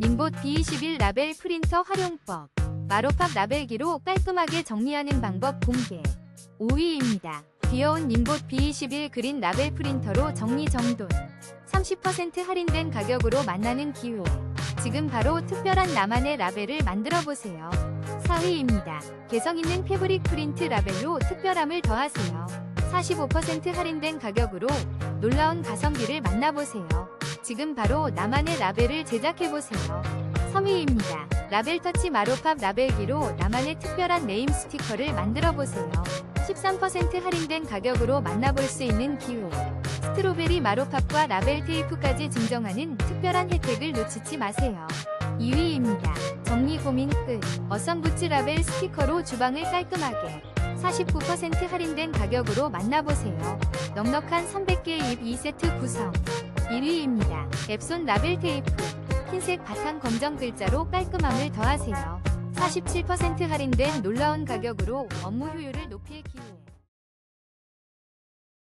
닌봇 B21 라벨 프린터 활용법 마로팝 라벨기로 깔끔하게 정리하는 방법 공개 5위입니다. 귀여운 닌봇 B21 그린 라벨 프린터로 정리정돈 30% 할인된 가격으로 만나는 기회 지금 바로 특별한 나만의 라벨을 만들어보세요. 4위입니다. 개성있는 패브릭 프린트 라벨로 특별함을 더하세요. 45% 할인된 가격으로 놀라운 가성비를 만나보세요. 지금 바로 나만의 라벨을 제작해보세요. 3위입니다. 라벨 터치 마로팝 라벨기로 나만의 특별한 네임 스티커를 만들어보세요. 13% 할인된 가격으로 만나볼 수 있는 기회. 스트로베리 마로팝과 라벨 테이프까지 증정하는 특별한 혜택을 놓치지 마세요. 2위입니다. 정리 고민 끝. 어썸부츠 라벨 스티커로 주방을 깔끔하게 49% 할인된 가격으로 만나보세요. 넉넉한 300개 잎 2세트 구성. 1위입니다. 앱손 라벨 테이프. 흰색 바탕 검정 글자로 깔끔함을 더하세요. 47% 할인된 놀라운 가격으로 업무 효율을 높일 기